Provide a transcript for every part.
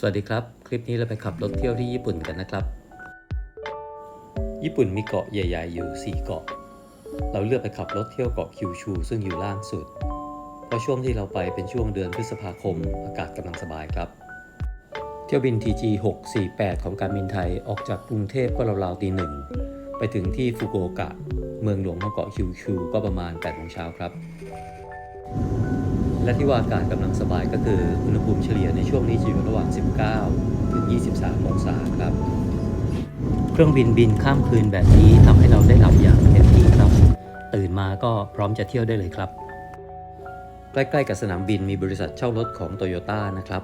สวัสดีครับ คลิปนี้เราไปขับรถเที่ยวที่ญี่ปุ่นกันนะครับ ญี่ปุ่นมีเกาะใหญ่ ๆ อยู่ 4 เกาะ เราเลือกไปขับรถเที่ยวเกาะคิวชู ซึ่งอยู่ล่างสุด เพราะช่วงที่เราไปเป็นช่วงเดือนพฤษภาคม อากาศกำลังสบายครับ เที่ยวบิน TG 648 ของการบินไทยออกจากกรุงเทพก็ราวๆตีหนึ่งไปถึงที่ฟุกุโอกะ เมืองหลวงของเกาะคิวชู ก็ประมาณ8โมงเช้าครับ และที่ว่าอากาศกำลังสบายก็คืออุณหภูมิเฉลี่ยในช่วงนี้จะอยู่ระหว่าง 19 ถึง 23 องศาครับ เครื่องบินบินข้ามคืนแบบนี้ทำให้เราได้หลับอย่างเต็มที่ครับ ตื่นมาก็พร้อมจะเที่ยวได้เลยครับ ใกล้ๆกับสนามบินมีบริษัทเช่ารถของโตโยต้านะครับ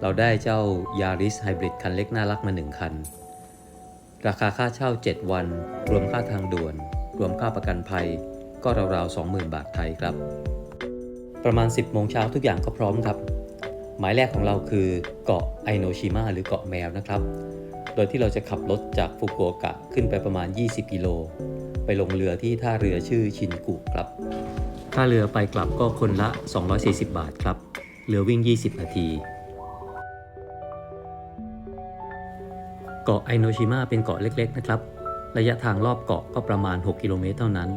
เราได้เจ้า Yaris Hybrid คันเล็กน่ารักมา 1 คัน ราคาค่าเช่า 7 วัน รวมค่าทางด่วน รวมค่าประกันภัย ก็ราวๆ20,000 บาทไทยครับ ประมาณ 10โมงเช้าทุกอย่างก็พร้อมครับ หมายแรกของเราคือเกาะไอโนชิมะหรือเกาะแมวนะครับ โดยที่เราจะขับรถจากฟุกุโอกะขึ้นไปประมาณ 20 กิโล ไปลงเรือที่ท่าเรือชื่อชินกุครับค่าเรือไปกลับก็คนละ 240 บาทครับ เรือวิ่ง 20 นาที เกาะไอโนชิมะเป็นเกาะเล็กๆนะครับ ระยะทางรอบเกาะก็ประมาณ 6 กิโลเมตรเท่านั้น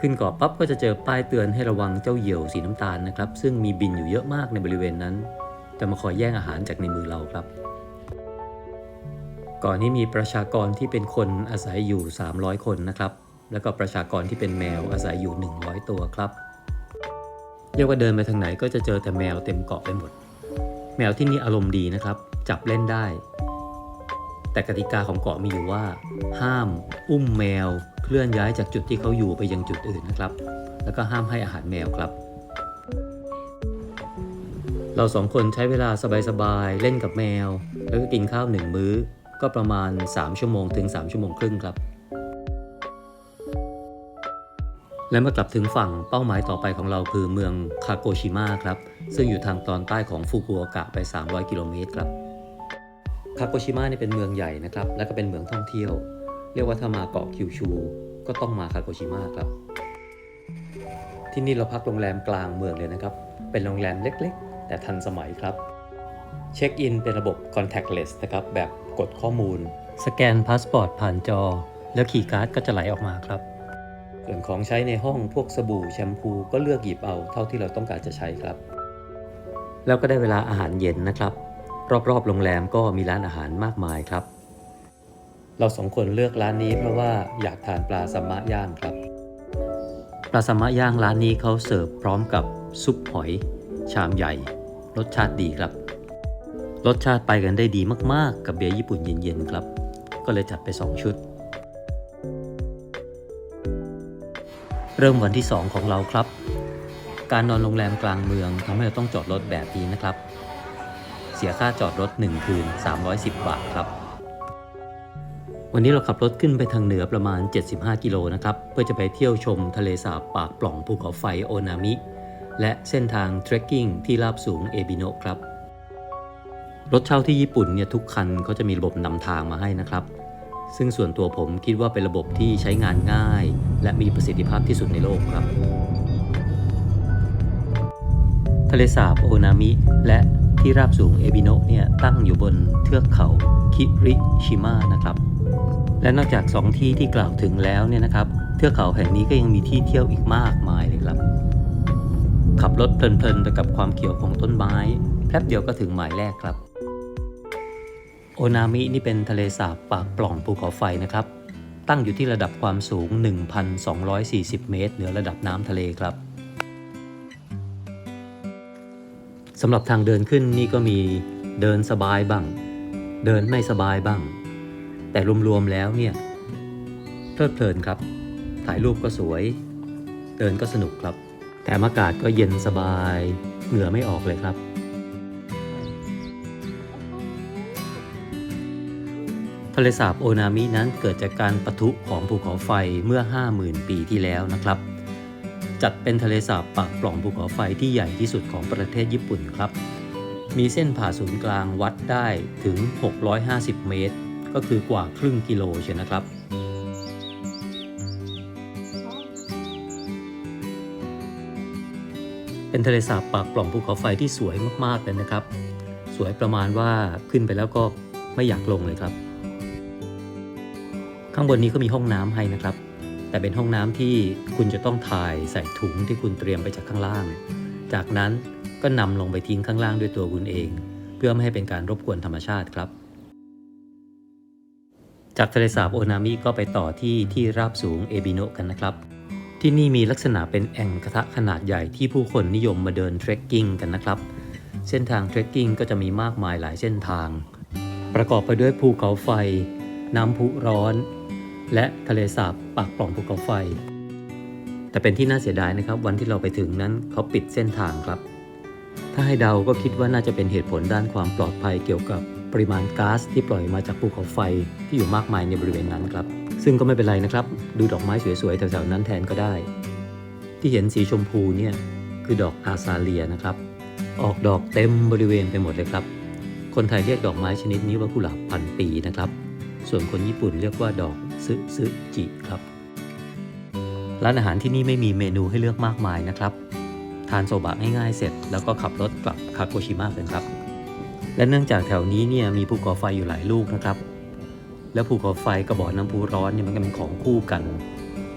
ขึ้นเกาะปั๊บก็จะเจอป้ายเตือนให้ระวังเจ้าเหยี่ยวสีน้ำตาลนะครับ ซึ่งมีบินอยู่เยอะมากในบริเวณนั้น จะมาคอยแย่งอาหารจากในมือเราครับเก่อนนี้มีประชากรที่เป็นคนอาศัยอยู่ 300 คนนะครับ แล้วก็ประชากรที่เป็นแมวอาศัยอยู่ 100 ตัวครับ เรียกว่าเดินไปทางไหนก็จะเจอแต่แมวเต็มเกาะไปหมด แมวที่นี่อารมณ์ดีนะครับ จับเล่นได้ แต่กติกาของเกาะมีอยู่ว่า ห้าม อุ้มแมว เคลื่อนย้ายจากจุดที่เขาอยู่ไปยังจุดอื่นนะครับ แล้วก็ห้ามให้อาหารแมวครับ เราสองคนใช้เวลาสบายๆเล่นกับแมว แล้วก็กินข้าวหนึ่งมื้อ ก็ประมาณ 3 ชั่วโมงถึง 3 ชั่วโมงครึ่งครับ และเมื่อกลับถึงฝั่งเป้าหมายต่อไปของเราคือเมืองคาโกชิมะครับ ซึ่งอยู่ทางตอนใต้ของฟุกุโอกะไป 300 กิโลเมตรครับคาโกชิมะนี่เป็นเมืองใหญ่นะครับ และก็เป็นเมืองท่องเที่ยว รียกว่าถ้ามาเกาะคิวชู ก็ต้องมาคาโกชิมะครับ ที่นี่เราพักโรงแรมกลางเมืองเลยนะครับ เป็นโรงแรมเล็กๆ แต่ทันสมัยครับ เช็คอินเป็นระบบ contactless นะครับ แบบกดข้อมูล สแกนพาสปอร์ตผ่านจอ แล้วคีย์การ์ดก็จะไหลออกมาครับส่วนของใช้ในห้องพวกสบู่แชมพูก็เลือกหยิบเอาเท่าที่เราต้องการจะใช้ครับ แล้วก็ได้เวลาอาหารเย็นนะครับ รอบๆโรงแรมก็มีร้านอาหารมากมายครับ เราสองคนเลือกร้านนี้เพราะว่าอยากทานปลาซัมมะย่างครับ ปลาซัมมะย่างร้านนี้เขาเสิร์ฟพร้อมกับซุปหอย ชามใหญ่ รสชาติดีครับ รสชาติไปกันได้ดีมากๆ กับเบียร์ญี่ปุ่นเย็นๆครับ ก็เลยจัดไป 2 ชุด เริ่มวันที่ 2 ของเราครับ การนอนโรงแรมกลางเมืองทำให้เราต้องจอดรถแบบนี้นะครับ เสียค่าจอดรถ 1 คืน 310 บาทครับ วันนี้เราขับรถขึ้นไปทางเหนือประมาณ 75 กิโลนะครับ เพื่อจะไปเที่ยวชมทะเลสาบปากปล่องภูเขาไฟโอนามิ และเส้นทางเทรคกิ้งที่ราบสูงเอบิโนะครับ รถเช่าที่ญี่ปุ่นเนี่ยทุกคันเขาจะมีระบบนำทางมาให้นะครับ ซึ่งส่วนตัวผมคิดว่าเป็นระบบที่ใช้งานง่าย และมีประสิทธิภาพที่สุดในโลกครับ ทะเลสาบโอนามิ และที่ราบสูงเอบิโนะเนี่ยตั้งอยู่บนเทือกเขาคิริชิมะนะครับ และนอกจาก 2 ที่ที่กล่าวถึงแล้วเนี่ยนะครับ เทือกเขาแห่งนี้ก็ยังมีที่เที่ยวอีกมากมายเลยครับ ขับรถเพลินๆไปกับความเขียวของต้นไม้แป๊บเดียวก็ถึงหมายแรกครับ โอนามินี่เป็นทะเลสาบปากปล่องภูเขาไฟนะครับ ตั้งอยู่ที่ระดับความสูง 1,240 เมตร เหนือระดับน้ำทะเลครับสำหรับทางเดินขึ้นนี่ก็มีเดินสบายบ้าง เดินไม่สบายบ้าง แต่รวมๆแล้วเนี่ยเพลิดเพลินครับ ถ่ายรูปก็สวย เดินก็สนุกครับ แต่อากาศก็เย็นสบาย เหงื่อไม่ออกเลยครับทะเลสาบโอนามินั้นเกิดจากการปะทุของภูเขาไฟเมื่อ 50,000 ปีที่แล้วนะครับ จัดเป็นทะเลสาบปากปล่องภูเขาไฟที่ใหญ่ที่สุดของประเทศญี่ปุ่นครับ มีเส้นผ่าศูนย์กลางวัดได้ถึง 650 เมตร ก็คือกว่าครึ่งกิโลเชียนะครับเป็นเป็นทะเลสาบปากปล่องภูเขาไฟที่สวยมากๆเลยนะครับ สวยประมาณว่าขึ้นไปแล้วก็ไม่อยากลงเลยครับ ข้างบนนี้ก็มีห้องน้ำให้นะครับ แต่เป็นห้องน้ำที่คุณจะต้องถ่ายใส่ถุงที่คุณเตรียมไปจากข้างล่าง จากนั้นก็นำลงไปทิ้งข้างล่างด้วยตัวคุณเอง เพื่อไม่ให้เป็นการรบกวนธรรมชาติครับ จากทะเลสาบโอนามิก็ไปต่อที่ที่ราบสูงเอบิโนะกันนะครับ ที่นี่มีลักษณะเป็นแอ่งกระทะขนาดใหญ่ที่ผู้คนนิยมมาเดินเทรคกิ้งกันนะครับ เส้นทางเทรคกิ้งก็จะมีมากมายหลายเส้นทาง ประกอบไปด้วยภูเขาไฟ น้ำพุร้อน และทะเลสาบปากปล่องภูเขาไฟ แต่เป็นที่น่าเสียดายนะครับ วันที่เราไปถึงนั้นเขาปิดเส้นทางครับ ถ้าให้เดาก็คิดว่าน่าจะเป็นเหตุผลด้านความปลอดภัยเกี่ยวกับ ปริมาณก๊าซที่ปล่อยมาจากภูเขาไฟที่อยู่มากมายในบริเวณนั้นครับ ซึ่งก็ไม่เป็นไรนะครับ ดูดอกไม้สวยๆแถวๆนั้นแทนก็ได้ ที่เห็นสีชมพูเนี่ยคือดอกอาซาเลียนะครับ ออกดอกเต็มบริเวณไปหมดเลยครับ คนไทยเรียกดอกไม้ชนิดนี้ว่ากุหลาบพันปีนะครับ ส่วนคนญี่ปุ่นเรียกว่าดอกซึซึจิครับร้านอาหารที่นี่ไม่มีเมนูให้เลือกมากมายนะครับ ทานโซบะง่ายๆเสร็จ แล้วก็ขับรถกลับคาโกชิมะกันครับ และเนื่องจากแถวนี้เนี่ยมีภูเขาไฟอยู่หลายลูกนะครับ แล้วภูเขาไฟกระบอกน้ำพุร้อนเนี่ยมันก็เป็นของคู่กัน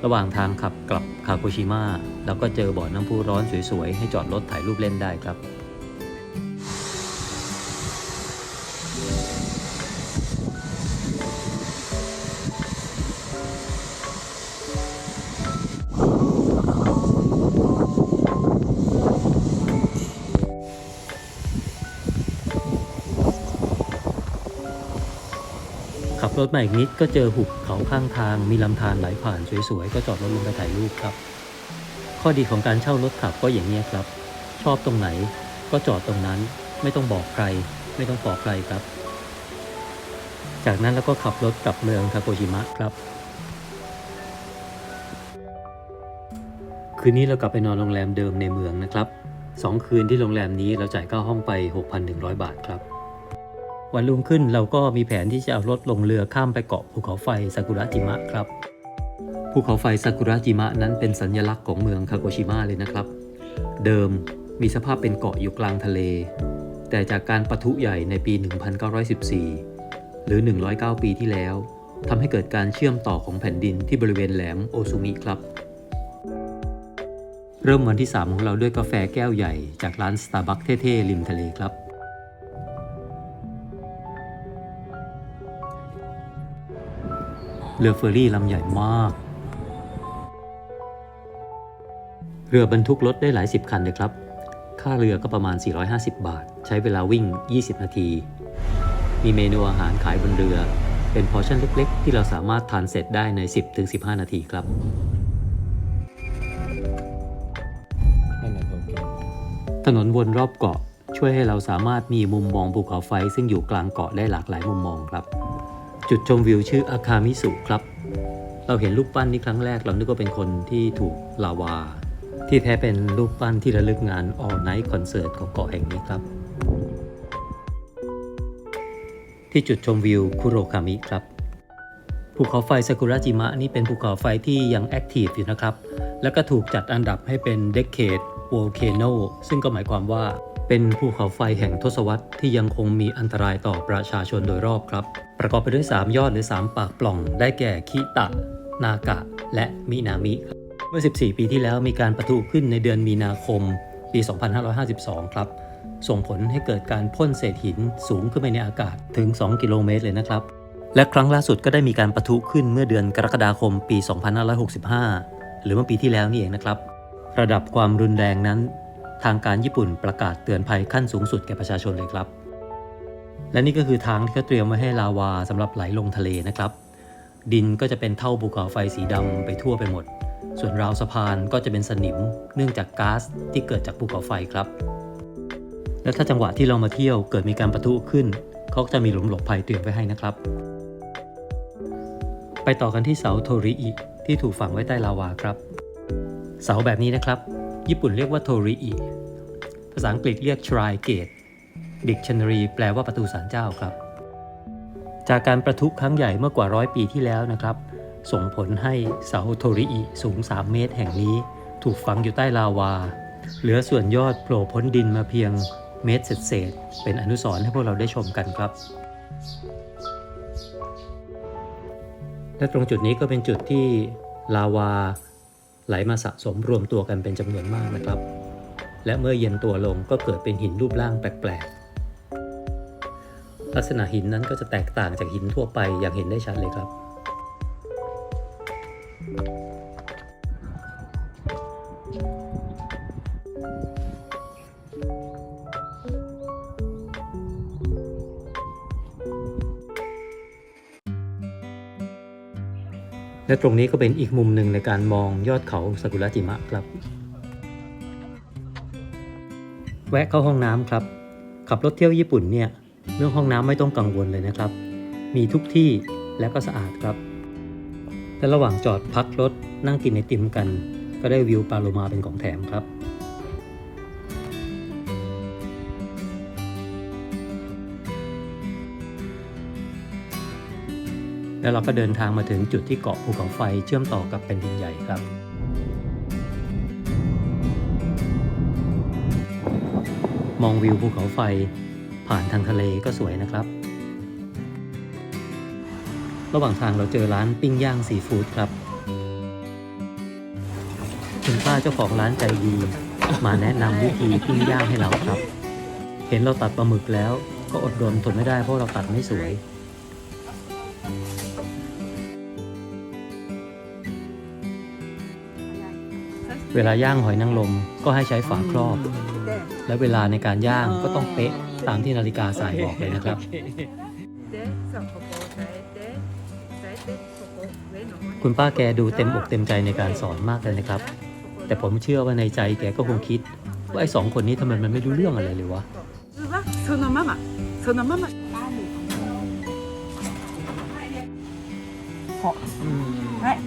ระหว่างทางขับกลับคาโกชิมะเราก็เจอบ่อน้ำพุร้อนสวยๆให้จอดรถถ่ายรูปเล่นได้ครับ มาอีกนิดก็เจอหุบเขาข้างทาง มีลำธารไหลผ่านสวยๆ ก็จอดรถลงไปถ่ายรูปครับ ข้อดีของการเช่ารถขับก็อย่างนี้ครับ ชอบตรงไหนก็จอดตรงนั้น ไม่ต้องบอกใคร ไม่ต้องบอกใครครับ จากนั้นแล้วก็ขับรถกลับเมืองคาโกชิมะครับ คืนนี้เรากลับไปนอนโรงแรมเดิมในเมืองนะครับสองคืนที่โรงแรมนี้เราจ่ายค่าห้องไป 6,100 บาทครับ วันรุ่งขึ้นเราก็มีแผนที่จะเอารถลงเรือข้ามไปเกาะภูเขาไฟซากุระจิมะครับ ภูเขาไฟซากุระจิมะนั้นเป็นสัญลักษณ์ของเมืองคาโกชิมะเลยนะครับ เดิมมีสภาพเป็นเกาะอยู่กลางทะเล แต่จากการปะทุใหญ่ในปี 1914 หรือ 109 ปีที่แล้วทำให้เกิดการเชื่อมต่อของแผ่นดินที่บริเวณแหลมโอซุมิครับ เริ่มวันที่ 3 ของเราด้วยกาแฟแก้วใหญ่จากร้านสตาร์บัคเท่ๆริมทะเลครับ เรือเฟอร์รี่ลำใหญ่มาก เรือบรรทุกรถได้หลายสิบคันเลยครับ ค่าเรือก็ประมาณ 450 บาท ใช้เวลาวิ่ง 20 นาที มีเมนูอาหารขายบนเรือ เป็นพอร์ชั่นเล็กๆ ที่เราสามารถทานเสร็จได้ใน 10-15 นาทีครับถนนวนรอบเกาะช่วยให้เราสามารถมีมุมมองภูเขาไฟซึ่งอยู่กลางเกาะได้หลากหลายมุมมองครับ จุดชมวิวชื่ออาคามิสุครับ เราเห็นรูปปั้นนี้ครั้งแรกเรานึกว่าเป็นคนที่ถูกลาวา ที่แท้เป็นรูปปั้นที่ระลึกงาน All Night Concert ของเกาะแห่งนี้ครับ ที่จุดชมวิวคุโรคามิครับภูเขาไฟซากุระจิมะนี่เป็นภูเขาไฟที่ยังแอคทีฟอยู่นะครับ แล้วก็ถูกจัดอันดับให้เป็น Decade Volcano ซึ่งก็หมายความว่าเป็นภูเขาไฟแห่งทศวรรษที่ยังคงมีอันตรายต่อประชาชนโดยรอบครับ ประกอบไปด้วย 3 ยอดหรือ 3 ปากปล่อง ได้แก่คิตะ นากะ และมินามิ เมื่อ 14 ปีที่แล้วมีการประทุขึ้นในเดือนมีนาคม ปี 2552 ครับ ส่งผลให้เกิดการพ่นเศษหินสูงขึ้นไปในอากาศถึง 2 กิโลเมตรเลยนะครับ และครั้งล่าสุดก็ได้มีการประทุขึ้นเมื่อเดือนกรกฎาคมปี 2565 หรือเมื่อปีที่แล้วนี่เองนะครับ ระดับความรุนแรงนั้น ทางการญี่ปุ่นประกาศเตือนภัยขั้นสูงสุดแก่ประชาชนเลยครับ และนี่ก็คือทางที่เขาเตรียมไว้ให้ลาวาสำหรับไหลลงทะเลนะครับ ดินก็จะเป็นเท่าภูเขาไฟสีดำไปทั่วไปหมด ส่วนราวสะพานก็จะเป็นสนิม เนื่องจากก๊าซที่เกิดจากภูเขาไฟครับ และถ้าจังหวะที่เรามาเที่ยวเกิดมีการประทุขึ้นเขาก็จะมีหลุมหลบภัยเตรียมไว้ให้นะครับ ไปต่อกันที่เสาโทริอิที่ถูกฝังไว้ใต้ลาวาครับ เสาแบบนี้นะครับ ญี่ปุ่นเรียกว่าโทริอิ ภาษาอังกฤษเรียก Shrine Gate Dictionary แปลว่าประตูศาลเจ้าครับ จากการประทุครั้งใหญ่เมื่อกว่าร้อยปีที่แล้วนะครับ ส่งผลให้เสาโทริอิสูง 3 เมตรแห่งนี้ ถูกฝังอยู่ใต้ลาวา เหลือส่วนยอดโผล่พ้นดินมาเพียงเมตรเศษๆเป็นอนุสรณ์ให้พวกเราได้ชมกันครับ และตรงจุดนี้ก็เป็นจุดที่ลาวา ไหลมาสะสมรวมตัวกันเป็นจำนวนมากนะครับ และเมื่อเย็นตัวลงก็เกิดเป็นหินรูปร่างแปลกๆ ลักษณะหินนั้นก็จะแตกต่างจากหินทั่วไปอย่างเห็นได้ชัดเลยครับ และตรงนี้ก็เป็นอีกมุมหนึ่งในการมองยอดเขาซากุระจิมะครับ แวะเข้าห้องน้ำครับ ขับรถเที่ยวญี่ปุ่นเนี่ยเรื่องห้องน้ำไม่ต้องกังวลเลยนะครับ มีทุกที่และก็สะอาดครับ และระหว่างจอดพักรถนั่งกินไอติมกัน ก็ได้วิวปาโลมาเป็นของแถมครับ แล้วเราก็เดินทางมาถึงจุดที่เกาะภูเขาไฟเชื่อมต่อกับแผ่นดินใหญ่ครับ มองวิวภูเขาไฟผ่านทางทะเลก็สวยนะครับ ระหว่างทางเราเจอร้านปิ้งย่างซีฟู้ดครับคุณป้าเจ้าของร้านใจดี มาแนะนำวิธีปิ้งย่างให้เราครับ เห็นเราตัดปลาหมึกแล้ว ก็อดรนทนไม่ได้เพราะเราตัดไม่สวย เวลาย่างหอยนางรมก็ให้ใช้ฝาครอบ และเวลาในการย่างก็ต้องเป๊ะตามที่นาฬิกาสายบอกเลยนะครับ でそうここを押さえて押さえてここ上の方に คุณป้าแกดูเต็มอกเต็มใจในการสอนมากเลยนะครับ แต่ผมเชื่อว่าในใจแกก็คงคิด ว่าไอ้สองคนนี้ทำไมมันไม่รู้เรื่องอะไรเลยวะ 普通はそのままそのままはい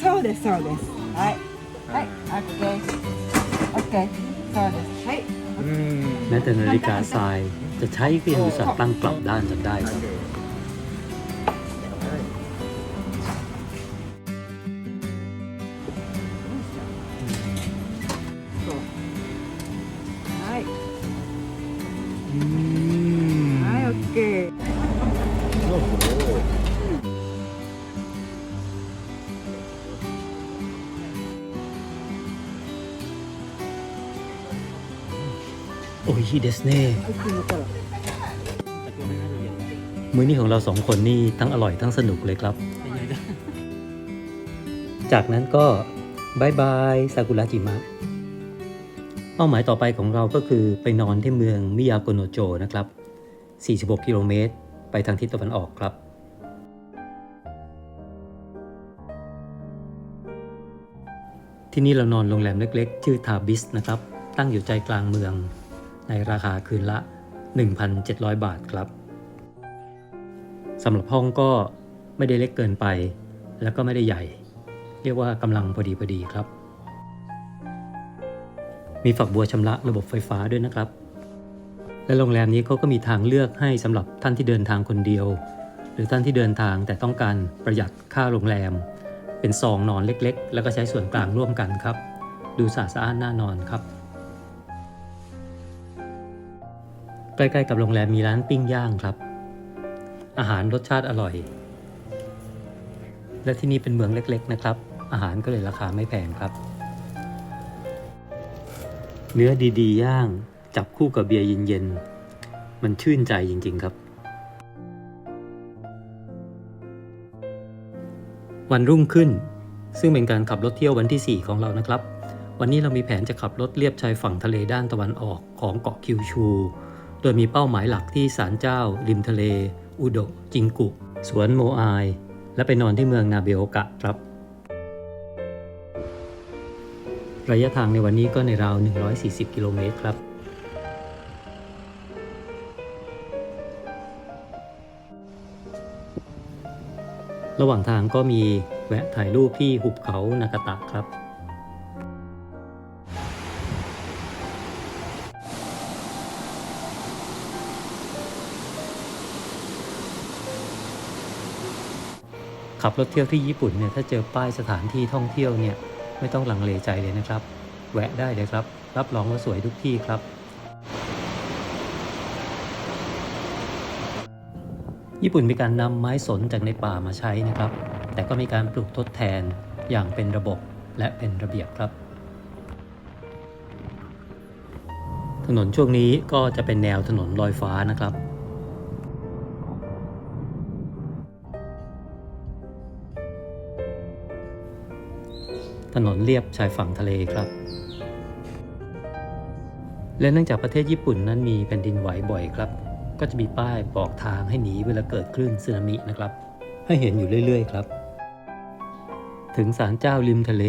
そうですそうです はいはいオッケーオッケーそうですはい แม้แต่นาฬิกาทรายจะใช้ก็ยังอุตส่าห์ตั้งกลับด้านจนได้ครับ โอ้ยเดสเน่มื้อนี้ของเราสองคนนี่ทั้งอร่อยทั้งสนุกเลยครับ จากนั้นก็บายบายซากุระจิมะ เป้าหมายต่อไปของเราก็คือไปนอนที่เมืองมิยาโกโนโจนะครับ 46 กิโลเมตร ไปทางทิศตะวันออกครับที่นี่เรานอนโรงแรมเล็กๆ ชื่อทาบิสนะครับ ตั้งอยู่ใจกลางเมือง ในราคาคืนละ 1,700 บาทครับสำหรับห้องก็ไม่ได้เล็กเกินไป แล้วก็ไม่ได้ใหญ่ เรียกว่ากำลังพอดีพอดีครับ มีฝักบัวชำระระบบไฟฟ้าด้วยนะครับ และโรงแรมนี้เขาก็มีทางเลือกให้สำหรับท่านที่เดินทางคนเดียว หรือท่านที่เดินทางแต่ต้องการประหยัดค่าโรงแรม เป็นซองนอนเล็กๆ แล้วก็ใช้ส่วนกลางร่วมกันครับ ดูสะอาดสะอ้านน่านอนครับ ใกล้ๆกับโรงแรมมีร้านปิ้งย่างครับ อาหารรสชาติอร่อย และที่นี่เป็นเมืองเล็กๆนะครับ อาหารก็เลยราคาไม่แพงครับ เนื้อดีๆ ย่างจับคู่กับเบียร์เย็นๆ มันชื่นใจจริงๆครับ วันรุ่งขึ้น ซึ่งเป็นการขับรถเที่ยววันที่ 4 ของเรานะครับ วันนี้เรามีแผนจะขับรถเลียบชายฝั่งทะเลด้านตะวันออกของเกาะคิวชู โดยมีเป้าหมายหลักที่ศาลเจ้า ริมทะเล อุโดะจิงกุ สวนโมอาย และไปนอนที่เมืองนาเบโอกะครับ ระยะทางในวันนี้ก็ในราว 140 กิโลเมตรครับระหว่างทางก็มีแวะถ่ายรูปที่หุบเขานากาตะครับ ขับรถเที่ยวที่ญี่ปุ่นเนี่ยถ้าเจอป้ายสถานที่ท่องเที่ยวเนี่ยไม่ต้องหลังเลใจเลยนะครับ แวะได้เลยครับ รับรองว่าสวยทุกที่ครับ ญี่ปุ่นมีการนำไม้สนจากในป่ามาใช้นะครับ แต่ก็มีการปลูกทดแทนอย่างเป็นระบบและเป็นระเบียบครับ ถนนช่วงนี้ก็จะเป็นแนวถนนลอยฟ้านะครับ ถนนเลียบชายฝั่งทะเลครับ และเนื่องจากประเทศญี่ปุ่นนั้นมีแผ่นดินไหวบ่อยครับ ก็จะมีป้ายบอกทางให้หนีเวลาเกิดคลื่นสึนามินะครับ ให้เห็นอยู่เรื่อย ๆ ครับ ถึงศาลเจ้าริมทะเล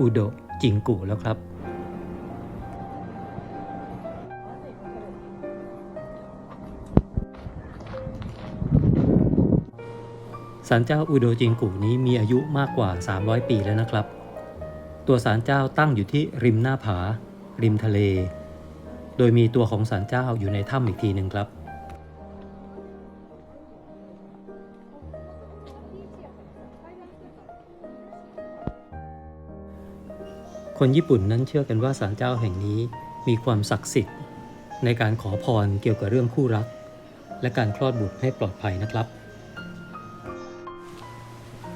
อุโดจิงกุแล้วครับศาลเจ้าอุโดจิงกุนี้มีอายุมากกว่า 300 ปีแล้วนะครับ ตัวศาลเจ้าตั้งอยู่ที่ริมหน้าผา ริมทะเล โดยมีตัวของศาลเจ้าอยู่ในถ้ำอีกทีหนึ่งครับ คนญี่ปุ่นนั้นเชื่อกันว่าศาลเจ้าแห่งนี้มีความศักดิ์สิทธิ์ ในการขอพรเกี่ยวกับเรื่องคู่รัก และการคลอดบุตรให้ปลอดภัยนะครับ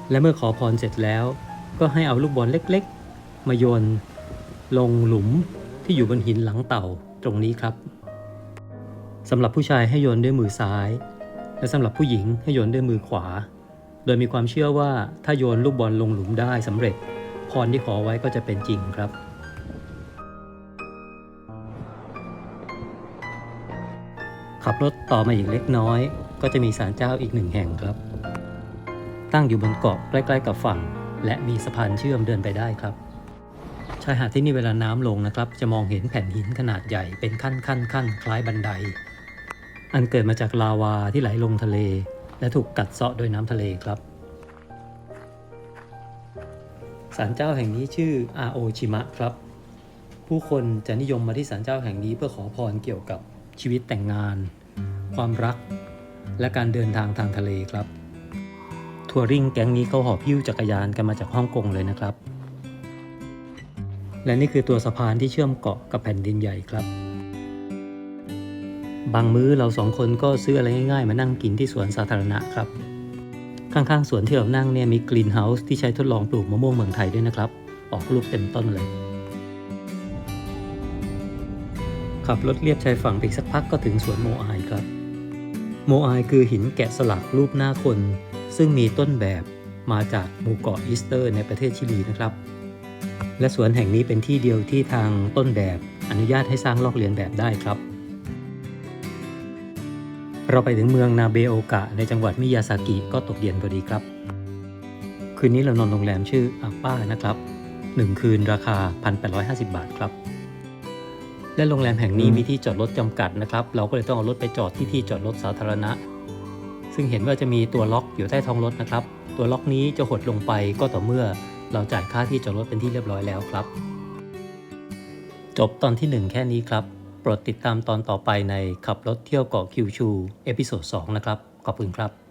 และเมื่อขอพรเสร็จแล้วก็ให้เอาลูกบอลเล็ก มาโยนลงหลุมที่อยู่บนหินหลังเต่าตรงนี้ครับสำหรับผู้ชายให้โยนด้วยมือซ้าย และสำหรับผู้หญิงให้โยนด้วยมือขวา โดยมีความเชื่อว่าถ้าโยนลูกบอลลงหลุมได้สำเร็จ พรที่ขอไว้ก็จะเป็นจริงครับ ขับรถต่อมาอีกเล็กน้อย ก็จะมีศาลเจ้าอีกหนึ่งแห่งครับ ตั้งอยู่บนเกาะใกล้ ๆ กับฝั่ง และมีสะพานเชื่อมเดินไปได้ครับ ชายหาดที่นี่เวลาน้ำลงนะครับ จะมองเห็นแผ่นหินขนาดใหญ่เป็นขั้นขั้นขั้นคล้ายบันได อันเกิดมาจากลาวาที่ไหลลงทะเล และถูกกัดเซาะโดยน้ำทะเลครับศาลเจ้าแห่งนี้ชื่ออาโอชิมะครับ ผู้คนจะนิยมมาที่ศาลเจ้าแห่งนี้เพื่อขอพรเกี่ยวกับชีวิตแต่งงาน ความรัก และการเดินทางทางทะเลครับทัวริงแก๊งนี้เขาหอบพิ้วจักรยานกันมาจากฮ่องกงเลยนะครับ และนี่คือตัวสะพานที่เชื่อมเกาะกับแผ่นดินใหญ่ครับ บางมื้อเราสองคนก็ซื้ออะไรง่ายๆ มานั่งกินที่สวนสาธารณะครับ ข้างๆสวนที่เรานั่งเนี่ยมีกรีนเฮาส์ที่ใช้ทดลองปลูกมะม่วงเมืองไทยด้วยนะครับ ออกลูกเต็มต้นเลย ขับรถเลียบชายฝั่งไปอีกสักพักก็ถึงสวนโมอายครับ โมอายคือหินแกะสลักรูปหน้าคน ซึ่งมีต้นแบบมาจากหมู่เกาะอีสเตอร์ในประเทศชิลีนะครับ และสวนแห่งนี้เป็นที่เดียวที่ทางต้นแบบอนุญาตให้สร้างลอกเลียนแบบได้ครับ เราไปถึงเมืองนาเบโอกะในจังหวัดมิยาซากิก็ตกเย็นพอดีครับ คืนนี้เรานอนโรงแรมชื่ออาป้านะครับ 1 คืนราคา 1,850 บาทครับ และโรงแรมแห่งนี้มีที่จอดรถจำกัดนะครับ เราก็เลยต้องเอารถไปจอดที่ที่จอดรถสาธารณะ ซึ่งเห็นว่าจะมีตัวล็อกอยู่ใต้ท้องรถนะครับ ตัวล็อกนี้จะหดลงไปก็ต่อเมื่อ เราจ่ายค่าที่จอดรถเป็นที่เรียบร้อยแล้วครับ จบตอนที่ 1 แค่นี้ครับ โปรดติดตามตอนต่อไปในขับรถเที่ยวเกาะคิวชู เอพิโซด2นะครับ ขอบคุณครับ